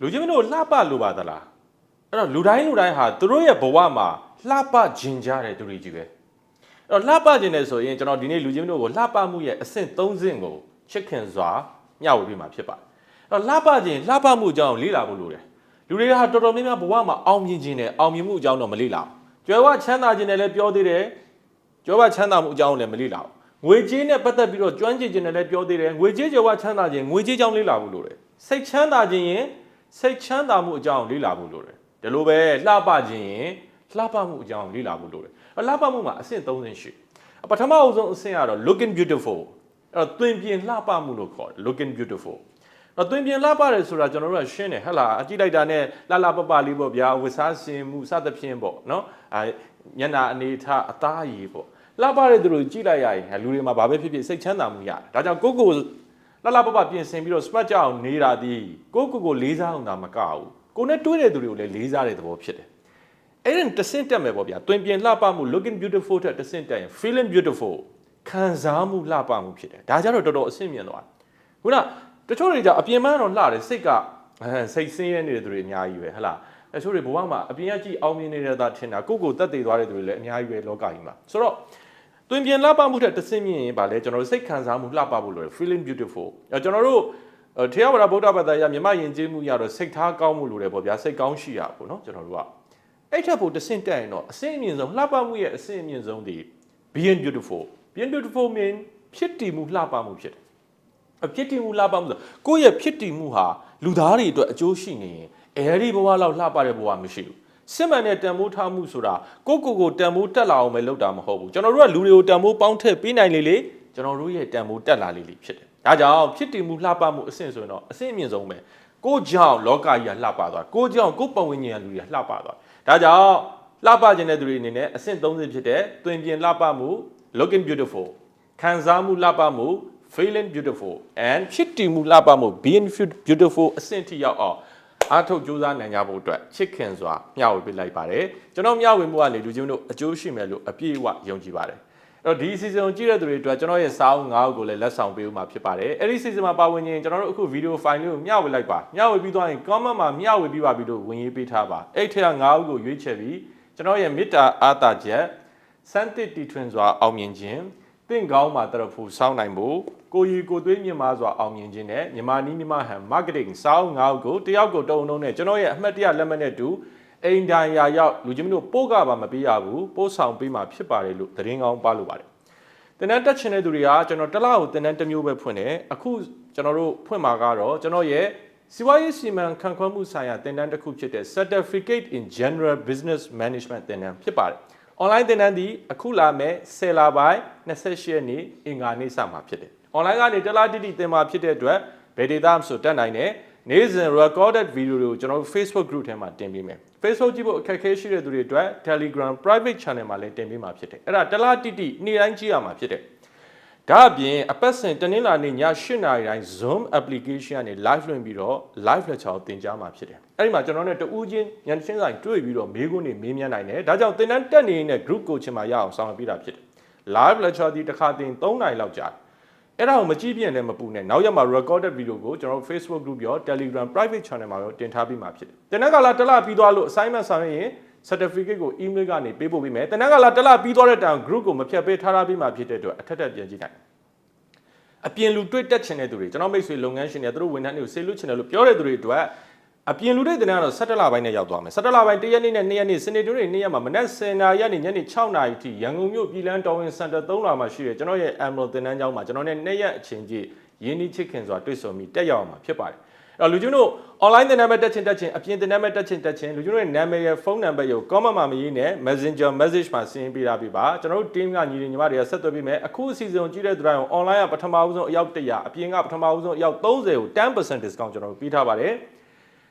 လူချင်းမင်းတို့လှပလိုပါသလားအဲ့တော့လူတိုင်းလူတိုင်းဟာသူတို့ရဲ့ဘဝမှာလှပခြင်းကြတဲ့သူတွေကြီးပဲအဲ့တော့လှပခြင်းနဲ့ဆိုရင်ကျွန်တော်ဒီနေ့လူချင်းမင်းတို့ကိုလှပမှုရဲ့အဆင့်၃ဆင့်ကိုချစ်ခင်စွာမျှဝေပေးမှာဖြစ်ပါတယ်အဲ့တော့လှပခြင်းလှပမှုအကြောင်းလေ့လာဖို့လိုတယ်လူတွေကဟာတော်တော်များများဘဝမှာအောင်မြင်ခြင်းနဲ့အောင်မြင်မှုအကြောင်းတော့မလေ့လာဘူးကြွယ်ဝချမ်းသာခြင်းနဲ့လည်းပြောသေးတယ်ကြွယ်ဝချမ်းသာမှုအကြောင်းကိုလည်းမလေ့လာဘူးငွေကြေးနဲ့ပတ်သက်ပြီးတော့ကျွမ်းကျင်ခြင်းနဲ့လည်းပြောသေးတယ်ငွေကြေးကြွယ်ဝချမ်းသာခြင်းငွေကြေးကြောင်းလေ့လာဖို့လိုတယ်စိတ်ချမ်းသာခြင်းရင် စိတ်ချမ်းသာမှုအကြောင်းလေ့လာဖို့လိုတယ်ဒီလိုပဲလှပခြင်းရင်လှပမှုအကြောင်းလေ့လာဖို့လိုတယ်အလှပမှုမှာအဆင့်၃ဆင့်ရှိအပထမအဆုံးအဆင့်ကတော့ looking beautiful အဲ့တော့သွင်ပြင်လှပမှုလို့ခေါ်တယ် looking beautiful တော့သွင်ပြင်လှပတယ်ဆိုတာကျွန်တော်တို့ကရှင်းတယ်ဟဟလားအကြည့်လိုက်တာနဲ့လှလှပပလေးပေါ့ဗျာဝတ်စားစင်မှုစသဖြင့်ပေါ့နော်အဲညနာအနေထားအသားအရည်ပေါ့လှပတဲ့သူတို့ကြည့်လိုက်ရရင်လူတွေမှာဘာပဲဖြစ်ဖြစ်စိတ်ချမ်းသာမှုရတယ်ဒါကြောင့်ကိုယ့်ကိုယ် လှလှပပပြင်ဆင်ပြီးတော့ smart ကြအောင်နေတာဒီကိုယ့်ကိုယ်ကိုလေးစားအောင်သာမကဘူးကိုယ်နဲ့တွေ့တဲ့သူတွေကိုလည်းလေးစားတဲ့သဘောဖြစ်တယ်အဲ့ဒါတဆင့်တက်မယ်ပေါ့ဗျာတွင်ပြင်လှပမှု looking beautiful တဲ့တဆင့်တက်ရင် feeling beautiful ခံစားမှုလှပမှုဖြစ်တယ်ဒါကြတော့တော်တော်အဆင့်မြင့်သွားတယ်ခုနတချို့တွေကြအပြင်မှန်းတော့လှတယ်စိတ်ကအဲစိတ်ဆင်းရဲနေတဲ့သူတွေအများကြီးပဲဟဟလားတချို့တွေဘဝမှာအပြင်ကကြည့်အောင်မြင်နေတဲ့သားထင်တာကိုယ့်ကိုယ်တက်တည်သွားတဲ့သူတွေလည်းအများကြီးပဲလောကကြီးမှာဆိုတော့ တွင်ပြင်လှပမှုတဲ့တဆင့်မြင့်ရင်ဗာလဲကျွန်တော်တို့စိတ်ခံစားမှုလှပဖို့လိုတယ် feeling beautiful အဲကျွန်တော်တို့ထေရဝါဒဗုဒ္ဓဘာသာရမြမယဉ်ကျေးမှုရတော့စိတ်ထားကောင်းမှုလိုတယ်ပေါ့ဗျာစိတ်ကောင်းရှိရပေါ့နော်ကျွန်တော်တို့ကအဲ့ထက်ပိုတဆင့်တက်ရင်တော့အဆင့်အမြင့်ဆုံးလှပမှုရဲ့အဆင့်အမြင့်ဆုံးဒီ being beautiful being beautiful mean ဖြစ်တည်မှုလှပမှုဖြစ်တယ်အဖြစ်တည်မှုလှပမှုဆိုကိုယ့်ရဲ့ဖြစ်တည်မှုဟာလူသားတွေအတွက်အကျိုးရှိနေရင်အဲဒီဘဝလောက်လှပတဲ့ဘဝမရှိဘူး စစ်မှန်တဲ့တန်ဖိုးထားမှုဆိုတာကိုယ့်ကိုယ်ကိုတန်ဖိုးတက်လာအောင်ပဲလုပ်တာမဟုတ်ဘူးကျွန်တော်တို့ကလူတွေကိုတန်ဖိုးပေါင်းထည့်ပေးနိုင်လေလေကျွန်တော်တို့ရဲ့တန်ဖိုးတက်လာလေလေဖြစ်တယ်ဒါကြောင့်ဖြစ်တည်မှုလှပမှုအဆင့်ဆိုရင်တော့အဆင့်အမြင့်ဆုံးပဲကိုယ့်ကြောင့်လောကကြီးကလှပသွားကိုယ့်ကြောင့်ကိုယ့်ပတ်ဝန်းကျင်ကလူတွေကလှပသွားဒါကြောင့်လှပခြင်းတဲ့သူတွေအနေနဲ့အဆင့်30ဖြစ်တဲ့တွင်ပြင်လှပမှု looking beautiful ခံစားမှုလှပမှု feeling beautiful and ဖြစ်တည်မှုလှပမှု being beautiful အဆင့်ထိရောက်အောင် အားထုတ်ကြိုးစားနိုင်ကြဖို့အတွက်ချစ်ခင်စွာမျှဝေပေးလိုက်ပါတယ်ကျွန်တော်မျှဝေမှုကနေလူချင်းတို့အကျိုးရှိမယ်လို့အပြည့်အဝယုံကြည်ပါတယ်အဲ့တော့ဒီ season ကိုကြည့်တဲ့သူတွေအတွက်ကျွန်တော်ရဲ့စာအုပ်၅အုပ်ကိုလည်းလက်ဆောင်ပေးဦးမှာဖြစ်ပါတယ်အဲ့ဒီ season မှာပါဝင်ရင်ကျွန်တော်တို့အခု video file လေးကိုမျှဝေလိုက်ပါမျှဝေပြီးသွားရင် comment မှာမျှဝေပြီးပါပြီလို့ဝင်ရေးပေးထားပါအဲ့ထက်က၅အုပ်ကိုရွေးချယ်ပြီးကျွန်တော်ရဲ့မေတ္တာအားတာချက်စမ်းသစ်တီထွင်စွာအောင်မြင်ခြင်း တင့်ကောင်းမှာတရဖူစောင်းနိုင်ဖို့ကိုရီကိုသွေးမြင့်မားစွာအောင်မြင်ခြင်းနဲ့မြန်မာနီးမြန်မာဟန် marketing စောင်းငါးကိုတယောက်ကိုတုံတုံနဲ့ကျွန်တော်ရဲ့အမှတ်တရလက်မှတ်နဲ့တူအိမ်တိုင်ရာရောက်လူချင်းတို့ပို့ကပါမပေးရဘူးပို့ဆောင်ပေးမှာဖြစ်ပါတယ်လို့သတင်းကောင်းပါလို့ပါတယ်တင်တန်းတက်ချင်တဲ့သူတွေကကျွန်တော်တစ်လားကိုတင်တန်းတစ်မျိုးပဲဖွင့်တယ်အခုကျွန်တော်တို့ဖွင့်မှာကတော့ကျွန်တော်ရဲ့စီးပွားရေးစီမံခန့်ခွဲမှုဆိုင်ရာတင်တန်းတစ်ခုဖြစ်တဲ့ Certificate in General Business Management တင်တန်းဖြစ်ပါတယ် online သင်တန်းဒီအခုလာမဲ့10လပိုင်း28ရက်နေ့အင်္ဂါနေ့စမှာဖြစ်တယ်။ online ကနေတလားတိတိသင်မှာဖြစ်တဲ့အတွက်ဘယ်ဒေတာမှဆိုတက်နိုင်တယ်။နေ့စဉ် recorded video တွေကိုကျွန်တော်တို့ Facebook group ထဲမှာတင်ပေးမယ်။ Facebook ကြည့်ဖို့အခက်အခဲရှိတဲ့သူတွေအတွက် Telegram private channel မှာလည်းတင်ပေးမှာဖြစ်တယ်။အဲ့ဒါတလားတိတိနေ့တိုင်းကြည့်ရမှာဖြစ်တယ်။ ဒါအပြင်အပတ်စဉ်တနင်္လာနေ့ည8နာရီတိုင်း Zoom application ကနေ live လွှင့်ပြီးတော့ live lecture ကိုသင်ကြားမှာဖြစ်တယ်။အဲ့ဒီမှာကျွန်တော်နဲ့တူးချင်းညနေချင်းဆိုင်တွေ့ပြီးတော့မေးခွန်းတွေမေးမြန်းနိုင်တယ်။ဒါကြောင့်သင်တန်းတက်နေနေတဲ့ group coaching မှာရအောင်ဆောင်ရွက်ပေးတာဖြစ်တယ်။ live lecture ဒီတစ်ခါသင်3နာရီလောက်ကြာတယ်။အဲ့ဒါကိုမကြည့်ပြရင်လည်းမပူနဲ့။နောက်ရက်မှာ recorded video ကိုကျွန်တော် Facebook group ရော Telegram private channel မှာရောတင်ထားပြီးမှာဖြစ်တယ်။တင်တဲ့ကလာတစ်လပြီးသွားလို့ assignment ဆောင်ရွက်ရင် certificate ကို email ကနေပေးပို့ပေးမယ်။တင်တဲ့ကလာတစ်လပြီးသွားတဲ့တိုင် group ကိုမဖြတ်ပေးထားထားပြီးမှဖြစ်တဲ့အတွက်အထက်ထက်ပြန်ကြည့်နိုင်တယ်အပြင်လူတွေ့တက်ချင်တဲ့သူတွေကျွန်တော်မိတ်ဆွေလုပ်ငန်းရှင်တွေသူတို့ဝန်ထမ်းတွေကိုဆေးလွတ်ချင်တယ်လို့ပြောတဲ့သူတွေအတွက်အပြင်လူတွေတင်ကတော့17လပိုင်းနဲ့ရောက်သွားမယ်17လပိုင်း1ရက်နေ့နဲ့2ရက်နေ့စနေတူတွေ2ရက်မှာမနက်10နာရီကနေညနေ6နာရီထိရန်ကုန်မြို့ပြည်လန်းတော်ဝင်စင်တာ3လမှာရှိတယ်ကျွန်တော်ရဲ့ Emerald တင်တန်းကျောင်းမှာကျွန်တော်နဲ့2ရက်အချိန်ကြီးရင်းနှီးချစ်ခင်စွာတွေ့ဆုံပြီးတက်ရောက်အောင်မှာဖြစ်ပါတယ်အဲ့ တော့လူချင်းတို့ online သင်တန်းမဲ့တက်ချင်တက်ချင်အပြင်သင်တန်းမဲ့တက်ချင်တက်ချင်လူချင်းတို့ရဲ့နာမည်ရဲ့ဖုန်းနံပါတ်ကို comment မှာမရေးနဲ့ Messenger message မှာဆင်းပေးထားပေးပါကျွန်တော်တို့ team ကညီညီမတွေကဆက်သွယ်ပေးမယ်အခုအစီအစဉ်ကိုကြည့်တဲ့သူတိုင်း online ကပထမဦးဆုံးအယောက်100အပြင်ကပထမဦးဆုံးအယောက်30ကို10% discount ကျွန်တော်တို့ပေးထားပါတယ်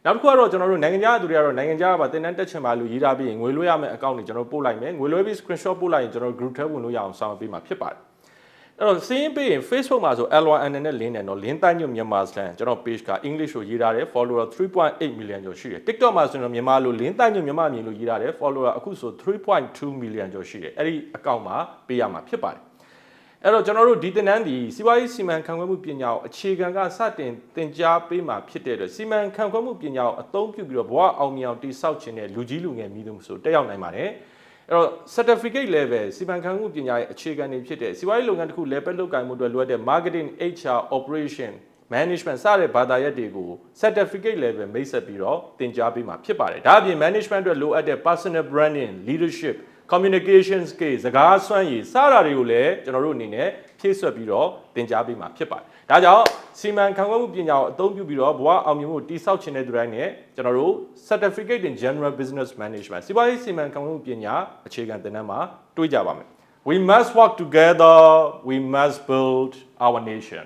နောက်တစ်ခုကတော့ကျွန်တော်တို့နိုင်ငံခြားသူတွေကတော့နိုင်ငံခြားကပါတင်တန်းတက်ချင်ပါလို့ရေးထားပြီးရင်ငွေလွှဲရမယ့်အကောင့်တွေကျွန်တော်ပို့လိုက်မယ်ငွေလွှဲပြီး screenshot ပို့လိုက်ရင်ကျွန်တော် group ထဲဝင်လို့ရအောင်ဆောင်ပေးမှာဖြစ်ပါတယ် အဲ့တော့စီးရင်ပေးရင် Facebook မှာဆို L1N နဲ့ link တယ်နော် link တိုင်းညမြန်မာစလန်ကျွန်တော် page က English ကိုရေးထားတယ် follower 3.8 million ကျော်ရှိတယ် TikTok မှာဆိုရင်မြန်မာလို link တိုင်းညမြန်မာမြင်လို့ရေးထားတယ် follower အခုဆို3.2 million ကျော်ရှိတယ်အဲ့ဒီ account မှာပေးရမှာဖြစ်ပါတယ်အဲ့တော့ကျွန်တော်တို့ဒီတင်နန်းဒီစီးပွားရေးစီမံခန့်ခွဲမှုပညာကိုအခြေခံကစတင်သင်ကြားပေးမှာဖြစ်တဲ့အတွက်စီမံခန့်ခွဲမှုပညာကိုအသုံးပြုပြီးတော့ဘဝအောင်မြင်အောင်တည်ဆောက်ခြင်းတဲ့လူကြီးလူငယ်မိသူမဆိုတက်ရောက်နိုင်ပါတယ် အဲ့တော့ certificate level စီမံခန့်ခွဲမှုပညာရဲ့အခြေခံတွေဖြစ်တဲ့စီးပွားရေးလုပ်ငန်းတစ်ခု level လုပ်ကိုင်မှုအတွက်လိုအပ်တဲ့ marketing HR operation management စတဲ့ဘာသာရပ်တွေကို certificate level မိတ်ဆက်ပြီးတော့သင်ကြားပေးမှာဖြစ်ပါတယ်ဒါအပြင် management အတွက်လိုအပ်တဲ့ personal branding leadership communication skill စကားစွမ်းရည်စတာတွေကိုလည်းကျွန်တော်တို့အနေနဲ့ ဖြည့်ဆွက်ပြီးတော့သင်ကြားပေးမှာဖြစ်ပါတယ်။ဒါကြောင့်စီမံခန့်ခွဲမှုပညာကိုအသုံးပြုပြီးတော့ဘဝအောင်မြင်မှုတည်ဆောက်ခြင်းတဲ့သူတိုင်းနဲ့ကျွန်တော်တို့ certificate in general business management စီးပွားရေးစီမံခန့်ခွဲမှုပညာအခြေခံသင်တန်းမှာတွေ့ကြပါမယ်။ We must work together we must build our nation